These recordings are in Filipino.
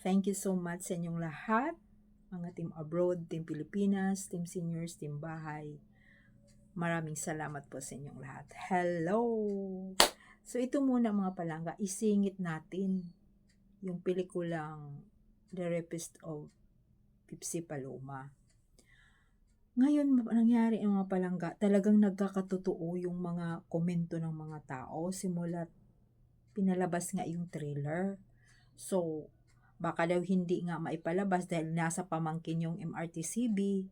Thank you so much sa inyong lahat, mga team abroad, team Pilipinas, team seniors, team bahay. Maraming salamat po sa inyong lahat. Hello! So ito muna mga palangga, isingit natin yung pelikulang The Rapist of Pipsi Paloma. Ngayon, nangyari ang mga palangga, talagang nagkakatotoo yung mga komento ng mga tao simula pinalabas nga yung trailer. So, baka daw hindi nga maipalabas dahil nasa pamangkin yung MRTCB,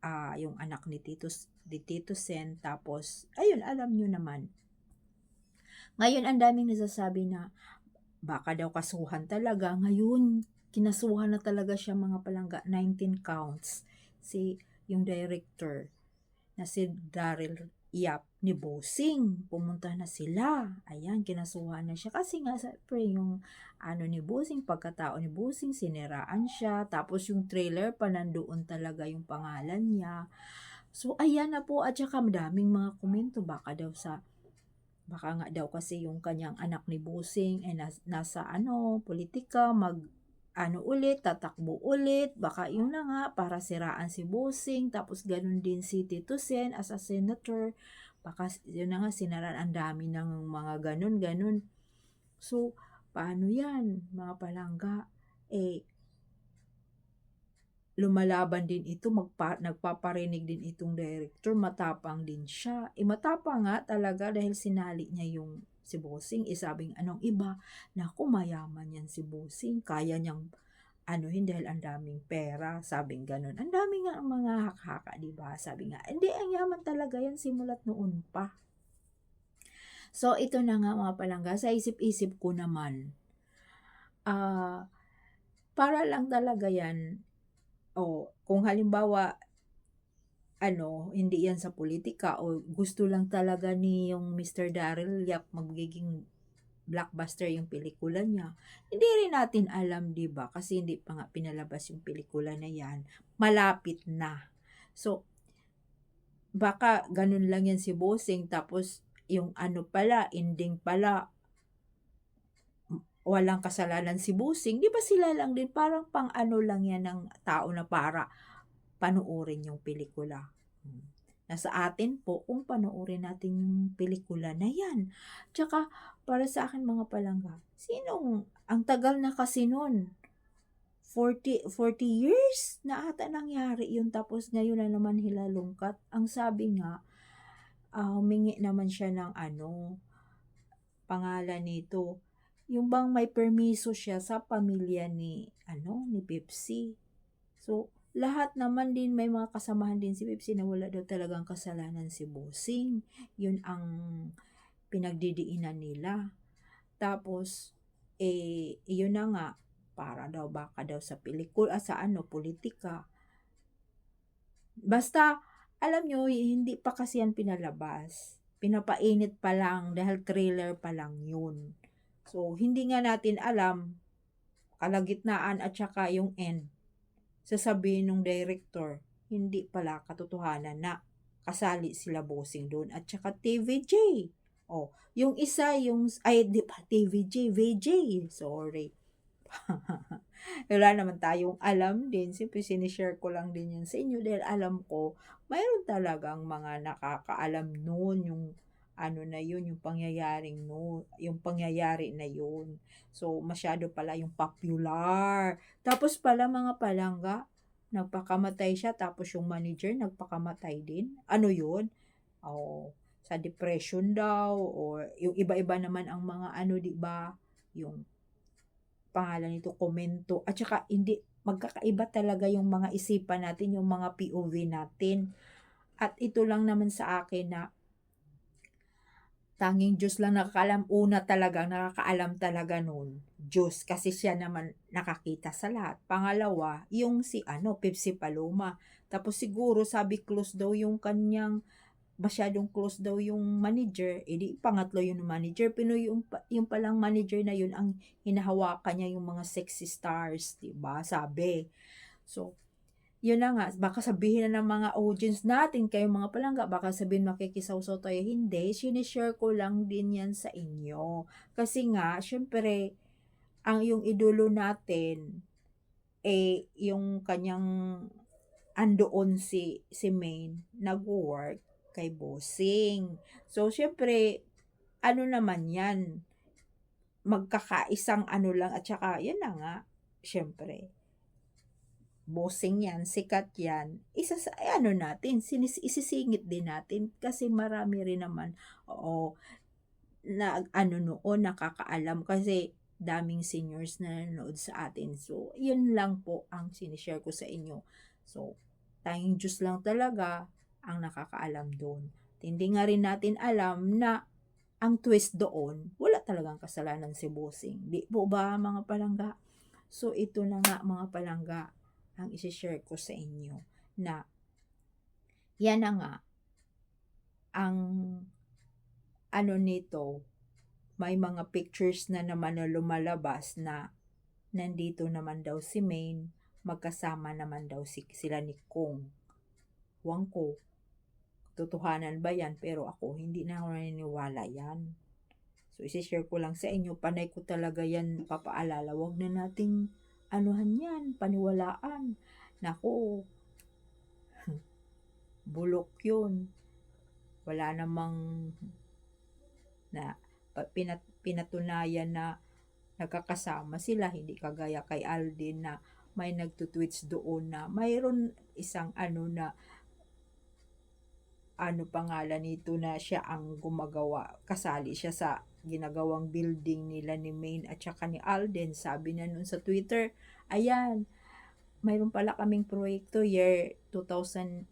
ah yung anak ni Tito, ni Tito Sen, tapos, ayun, alam nyo naman. Ngayon, ang daming nasasabi na, baka daw kasuhan talaga. Ngayon, kinasuhan na talaga siya mga palangga, 19 counts. Si, yung director, na si Daryl Yap ni Bosing. Pumunta na sila. Ayan, kinasuhan na siya. Kasi nga, sa yung ano ni Bosing, pagkatao ni Bosing, siniraan siya. Tapos yung trailer pa nandoon talaga yung pangalan niya. So, ayan na po. At saka madaming mga komento. Baka daw sa baka nga daw kasi yung kanyang anak ni Bosing ay nas, nasa ano, politika, mag ano ulit, tatakbo ulit, baka yun na nga, para siraan si Bosing, tapos ganun din si Tito Sen as a senator, baka yun na nga, sinaran ang dami ng mga ganun, ganun. So, paano yan, mga palangga? Eh, lumalaban din ito, magpa, nagpaparinig din itong director, matapang din siya. E matapang nga talaga dahil sinali niya yung si Bossing, isabing anong iba, na kumayaman yan si Bossing, kaya niyang ano hindi dahil ang daming pera, sabing ganun. Ang daming nga ang mga hakhaka, di ba? Sabi nga, hindi, ang yaman talaga yan simulat noon pa. So, ito na nga mga palangga, sa isip-isip ko naman, ah, uh, para lang talaga yan, o kung halimbawa ano, hindi yan sa politika o gusto lang talaga ni yung Mr. Daryl Yap magiging blockbuster yung pelikula niya. Hindi rin natin alam, 'di ba? Kasi hindi pa nga pinalabas yung pelikula na yan. Malapit na. So baka ganun lang yan si Bossing tapos yung ano pala, ending pala walang kasalanan si Busing, di ba sila lang din, parang pang ano lang yan ng tao na para panuorin yung pelikula. Nasa atin po kung panoorin natin yung pelikula na yan. Tsaka, para sa akin mga palangga, sinong, ang tagal na kasi nun, 40, 40 years na ata nangyari yun tapos ngayon na naman hilalungkat. Ang sabi nga, uh, humingi naman siya ng ano, pangalan nito, yung bang may permiso siya sa pamilya ni ano ni Pepsi. So lahat naman din may mga kasamahan din si Pepsi na wala daw talagang kasalanan si Bossing. Yun ang pinagdidiinan nila. Tapos eh yun na nga para daw baka daw sa pelikula sa ano politika. Basta alam nyo, hindi pa kasi yan pinalabas. Pinapainit pa lang dahil trailer pa lang yun. So, hindi nga natin alam kalagitnaan at saka yung end. Sasabihin ng director, hindi pala katotohanan na kasali sila bossing doon at saka TVJ. Oh, yung isa yung ay di pa TVJ, VJ. Sorry. Wala naman tayong alam din. Siyempre, sinishare ko lang din yan sa inyo dahil alam ko, mayroon talagang mga nakakaalam noon yung ano na yun, yung pangyayaring no, yung pangyayari na yun. So, masyado pala yung popular. Tapos pala mga palangga, nagpakamatay siya, tapos yung manager nagpakamatay din. Ano yun? Oh, sa depression daw, or yung iba-iba naman ang mga ano, di ba? Yung pangalan nito, komento. At saka, hindi, magkakaiba talaga yung mga isipan natin, yung mga POV natin. At ito lang naman sa akin na Tanging Diyos lang nakakaalam. Una talaga, nakakaalam talaga nun. Diyos, kasi siya naman nakakita sa lahat. Pangalawa, yung si ano, Pepsi Paloma. Tapos siguro sabi close daw yung kanyang masyadong close daw yung manager, edi pangatlo yung manager, pero yung, yung palang manager na yun, ang hinahawakan niya yung mga sexy stars, di ba Sabi. So, yun na nga, baka sabihin na ng mga audience natin, kayo mga palangga, baka sabihin makikisawsaw tayo, hindi, sinishare ko lang din yan sa inyo. Kasi nga, syempre, ang yung idolo natin, eh, yung kanyang andoon si, si Maine, nag-work kay Bossing. So, syempre, ano naman yan, magkakaisang ano lang, at saka, yan na nga, syempre, bossing yan, sikat yan, isa sa, eh, ano natin, sinis, isisingit din natin, kasi marami rin naman, oo, na, ano noon, nakakaalam, kasi, daming seniors na nanonood sa atin. So, yun lang po ang sinishare ko sa inyo. So, tanging Diyos lang talaga ang nakakaalam doon. Hindi nga rin natin alam na ang twist doon, wala talagang kasalanan si Bossing. Di po ba mga palangga? So, ito na nga mga palangga ang isishare ko sa inyo na yan na nga ang ano nito may mga pictures na naman na lumalabas na nandito naman daw si Maine, magkasama naman daw si, sila ni Kong. Huwag ko, totohanan ba yan? Pero ako, hindi na ako naniniwala yan. So, isishare ko lang sa inyo, panay ko talaga yan papaalala. Huwag na nating anuhan yan, paniwalaan. Nako, bulok yun. Wala namang na pinat, pinatunayan na nagkakasama sila, hindi kagaya kay Alden na may nagtutweets doon na mayroon isang ano na ano pangalan nito na siya ang gumagawa, kasali siya sa ginagawang building nila ni Maine at saka ni Alden. Sabi na nun sa Twitter, ayan, mayroon pala kaming proyekto year 2018-19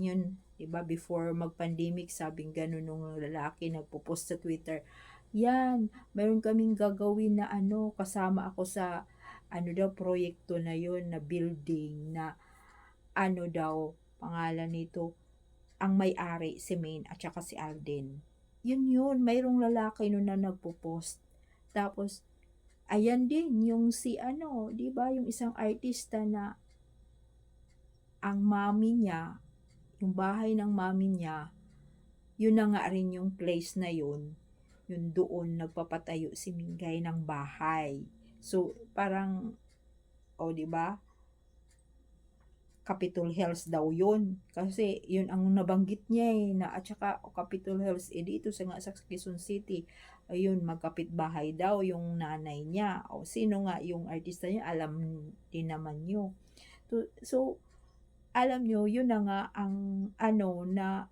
yun Diba? Before mag-pandemic, sabing ganun nung lalaki nagpo-post sa Twitter. Yan, mayroon kaming gagawin na ano, kasama ako sa ano daw proyekto na yon na building na ano daw pangalan nito ang may-ari si Maine at saka si Alden. Yun yun, mayroong lalaki nun na nagpo-post. Tapos, ayan din, yung si ano, di ba yung isang artista na ang mami niya yung bahay ng mami niya, yun na nga rin yung place na yun, yun doon nagpapatayo si Mingay ng bahay. So, parang, o oh, di ba? Capitol Hills daw yun. Kasi yun ang nabanggit niya eh, na at saka oh, Capitol Hills, eh dito sa nga sa Quezon City, ayun, magkapit bahay daw yung nanay niya. O sino nga yung artista niya, alam din naman nyo. So, so alam nyo, yun na nga ang ano na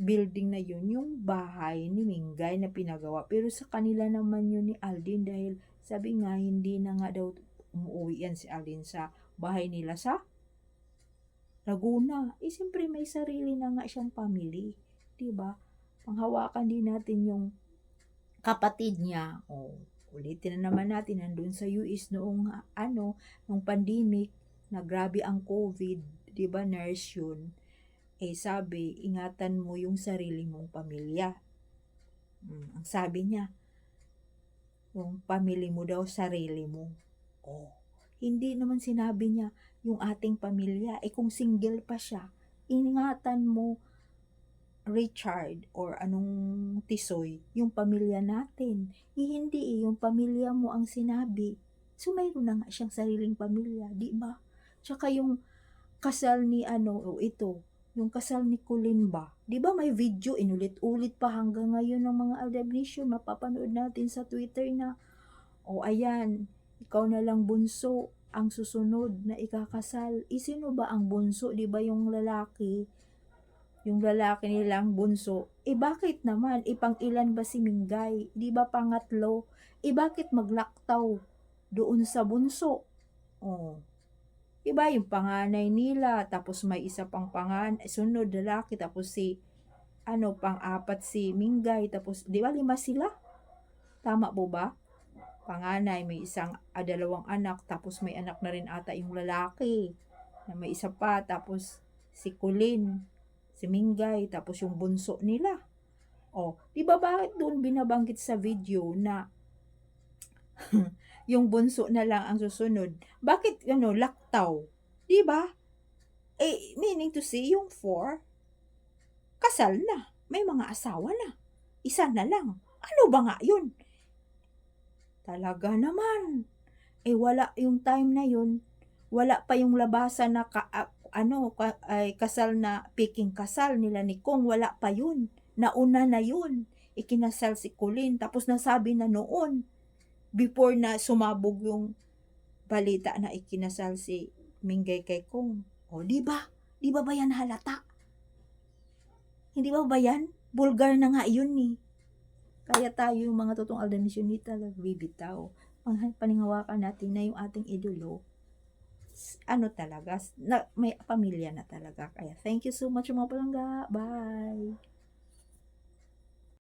building na yun, yung bahay ni Mingay na pinagawa. Pero sa kanila naman yun ni Aldin dahil sabi nga hindi na nga daw umuwi yan si Aldin sa bahay nila sa Laguna. Eh siyempre may sarili na nga siyang family. ba diba? Panghawakan din natin yung kapatid niya. Oh, ulitin na naman natin nandun sa US noong ano, nung pandemic na grabe ang COVID 'di ba nurse yun, eh sabi, ingatan mo yung sarili mong pamilya. Hmm, ang sabi niya, yung pamilya mo daw, sarili mo. Oh, hindi naman sinabi niya yung ating pamilya. Eh kung single pa siya, ingatan mo, Richard or anong tisoy, yung pamilya natin. Eh, hindi eh, yung pamilya mo ang sinabi. So, mayroon na nga siyang sariling pamilya, di ba? Tsaka yung kasal ni ano, o ito, yung kasal ni Colin ba? Di ba may video, inulit-ulit pa hanggang ngayon ng mga Aldabnisyo, mapapanood natin sa Twitter na, o oh, ayan, ikaw na lang bunso, ang susunod na ikakasal. Isino ba ang bunso? Di ba yung lalaki? Yung lalaki nilang bunso. Eh bakit naman? Ipang ilan ba si Mingay? Di ba pangatlo? Eh bakit maglaktaw doon sa bunso? Oh, Iba yung panganay nila, tapos may isa pang pangan, sunod lalaki, tapos si, ano, pang-apat si Mingay, tapos, di ba lima sila? Tama po ba? Panganay, may isang, ah, dalawang anak, tapos may anak na rin ata yung lalaki, na may isa pa, tapos si Kulin, si Mingay, tapos yung bunso nila. Oh, di ba bakit doon binabanggit sa video na yung bunso na lang ang susunod. Bakit ano, laktaw? 'Di ba? Eh, meaning to say, yung four, kasal na. May mga asawa na. Isa na lang. Ano ba nga yun? Talaga naman. Eh wala yung time na yun. Wala pa yung labasan na ka, a- ano, ka- ay kasal na piking kasal nila ni Kong. Wala pa yun. Nauna na yun. Ikinasal si Colleen. Tapos nasabi na noon. Before na sumabog yung balita na ikinasal si Mingay kay Kong. O, di ba? Di ba ba yan halata? Hindi ba ba yan? Bulgar na nga yun ni. Kaya tayo yung mga totoong aldamisyonita nagbibitaw. Paninghawakan natin na yung ating idolo. Ano talaga, na, may pamilya na talaga. Kaya thank you so much mga palangga. Bye!